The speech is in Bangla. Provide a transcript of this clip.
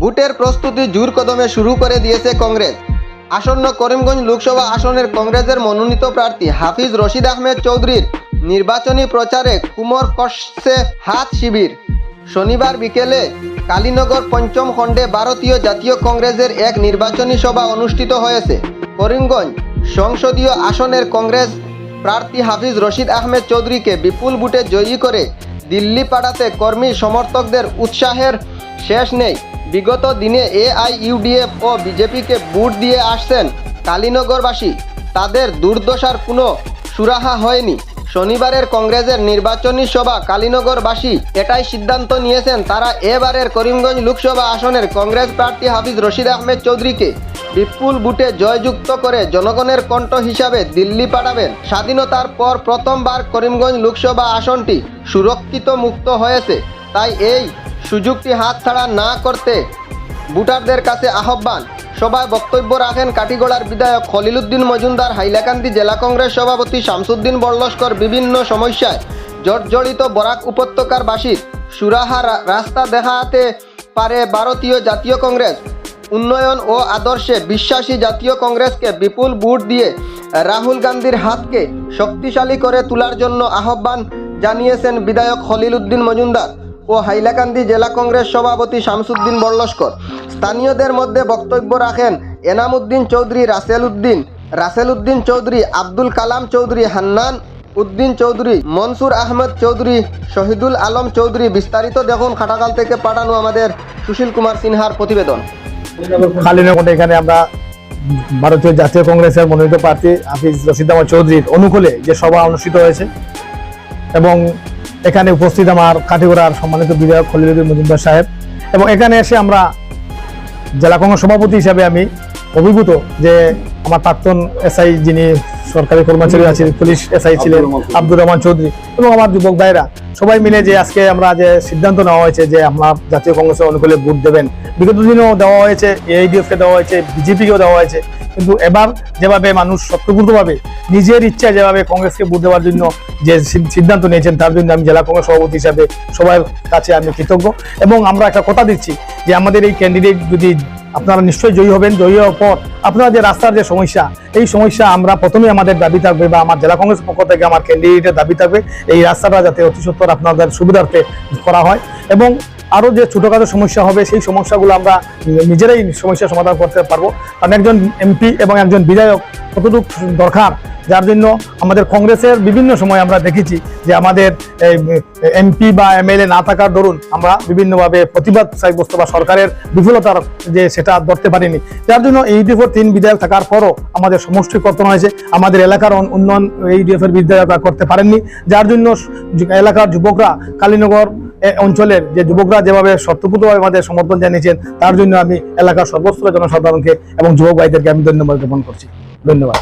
ভোটের প্রস্তুতি জোর কদমে শুরু করে দিয়েছে কংগ্রেস। আসন্ন করিমগঞ্জ লোকসভা আসনের কংগ্রেসের মনোনীত প্রার্থী হাফিজ রশিদ আহমেদ চৌধুরীর নির্বাচনী প্রচারে কুমোর কষছে হাত শিবির। শনিবার বিকেলে কালীনগর পঞ্চম খণ্ডে ভারতীয় জাতীয় কংগ্রেসের এক নির্বাচনী সভা অনুষ্ঠিত হয়েছে। করিমগঞ্জ সংসদীয় আসনের কংগ্রেস প্রার্থী হাফিজ রশিদ আহমেদ চৌধুরীকে বিপুল ভোটে জয়ী করে দিল্লি পাড়াতে কর্মী সমর্থকদের উৎসাহের শেষ নেই। বিগত দিনে এআইইউডিএফ ও বিজেপিকে বুট দিয়ে আসছেন কালীনগরবাসী। তাদের দুর্দশার কোনো সুরাহা হয়নি। শনিবারের কংগ্রেসের নির্বাচনী সভা কালীনগরবাসী, এটাই সিদ্ধান্ত নিয়েছেন তারা এবারের করিমগঞ্জ লোকসভা আসনের কংগ্রেস প্রার্থী হাফিজ রশিদ আহমেদ চৌধুরীকে বিপুল বুটে জয়যুক্ত করে জনগণের কণ্ঠ হিসাবে দিল্লি পাঠাবেন। স্বাধীনতার পর প্রথমবার করিমগঞ্জ লোকসভা আসনটি সুরক্ষিত মুক্ত হয়েছে। তাই এই সুযোগটি হাতছাড়া না করতে ভোটারদের কাছে আহ্বান। সভায় বক্তব্য রাখেন কাটিগড়ার বিধায়ক খলিলুদ্দিন মজুমদার, হাইলাকান্দি জেলা কংগ্রেস সভাপতি শামসুদ্দিন বল্লস্কর বিভিন্ন সমস্যায় জর্জরিত বরাক উপত্যকার বাসীর সুরাহা রাস্তা দেখাতে পারে ভারতীয় জাতীয় কংগ্রেস। উন্নয়ন ও আদর্শে বিশ্বাসী জাতীয় কংগ্রেসকে বিপুল ভোট দিয়ে রাহুল গান্ধীর হাতকে শক্তিশালী করে তোলার জন্য আহ্বান জানিয়েছেন বিধায়ক খলিল উদ্দিন মজুমদার। ও হাইলাকান্দি জেলা কংগ্রেস সভাপতি শামসুদ্দিন বল্লস্কর স্থানীয়দের মধ্যে বক্তব্য রাখেন এনাম উদ্দিন চৌধুরী রাসেল উদ্দিন রাসেল উদ্দিন চৌধুরী আব্দুল কালাম চৌধুরী হান্নান, উদ্দিন চৌধুরী মনসুর আহমেদ চৌধুরী, শহীদুল আলম চৌধুরী, বিস্তারিত দেখুন খাটাকাল থেকে পাঠানো আমাদের সুশীল কুমার সিনহার প্রতিবেদন। এখানে আমরা ভারতীয় জাতীয় কংগ্রেসের মনোনীত প্রার্থী হাফিজ রশিদ আহমদ চৌধুরীর অনুকূলে যে সভা অনুষ্ঠিত হয়েছে এবং এখানে উপস্থিত আমার কাটিগড়ার সম্মানিত বিধায়ক খলিলুদ্দিন মজুমদার সাহেব। এবং এখানে এসে আমরা জেলা কংগ্রেস সভাপতি হিসাবে আমি অভিভূত যে আমার প্রাক্তন এসআই যিনি সরকারি কর্মচারী আছেন পুলিশ এসআই ছিলেন আব্দুর রহমান চৌধুরী এবং আমার যুবক ভাইরা। সবাই মিলে যে আজকে আমরা যে সিদ্ধান্ত নেওয়া হয়েছে যে আমরা জাতীয় কংগ্রেসের অনুকূলে ভোট দেবেন বিগত দিনেও দেওয়া হয়েছে এআইডিএফ কে দেওয়া হয়েছে বিজেপিকেও দেওয়া হয়েছে। কিন্তু এবার যেভাবে মানুষ সত্যপূর্তভাবে নিজের ইচ্ছা যেভাবে কংগ্রেসকে ভোট দেওয়ার জন্য যে সিদ্ধান্ত নিয়েছেন, তার জন্য আমি জেলা কংগ্রেস সভাপতি হিসাবে সবার কাছে আমি কৃতজ্ঞ। এবং আমরা একটা কথা দিচ্ছি যে আমাদের এই ক্যান্ডিডেট যদি আপনারা নিশ্চয়ই জয়ী হবেন, জয়ী হওয়ার পর আপনারা যে রাস্তার যে সমস্যা, এই সমস্যা আমরা প্রথমে আমাদের দাবি থাকবে বা আমার জেলা কংগ্রেস পক্ষ থেকে আমার ক্যান্ডিডেটের দাবি থাকবে। এই রাস্তাটা যাতে অতি সত্তর আপনাদের সুবিধার্থে করা হয়। এবং আরও যে ছোটোখাটো সমস্যা হবে, সেই সমস্যাগুলো আমরা নিজেরাই সমস্যা সমাধান করতে পারব। কারণ একজন এমপি এবং একজন বিধায়ক কতটুকু দরকার, যার জন্য আমাদের কংগ্রেসের বিভিন্ন সময় আমরা দেখেছি যে আমাদের এমপি বা এমএলএ না থাকার দরুন আমরা বিভিন্নভাবে প্রতিবাদ সাব্যস্ত বা সরকারের বিফলতার যে সেটা ধরতে পারিনি। যার জন্য এইডিএফ তিন বিধায়ক থাকার পরও আমাদের সমষ্টি কর্তন হয়েছে। আমাদের এলাকার উন- উন্নয়ন এইডিএফ এর বিধায়করা করতে পারেননি। যার জন্য এলাকার যুবকরা কালীনগর অঞ্চলের যে যুবকরা যেভাবে শর্তপূর্তভাবে আমাদের সমর্থন জানিয়েছেন, তার জন্য আমি এলাকার সর্বস্তরের জনসাধারণকে এবং যুবক ভাইদেরকে আমি ধন্যবাদ জ্ঞাপন করছি। ধন্যবাদ।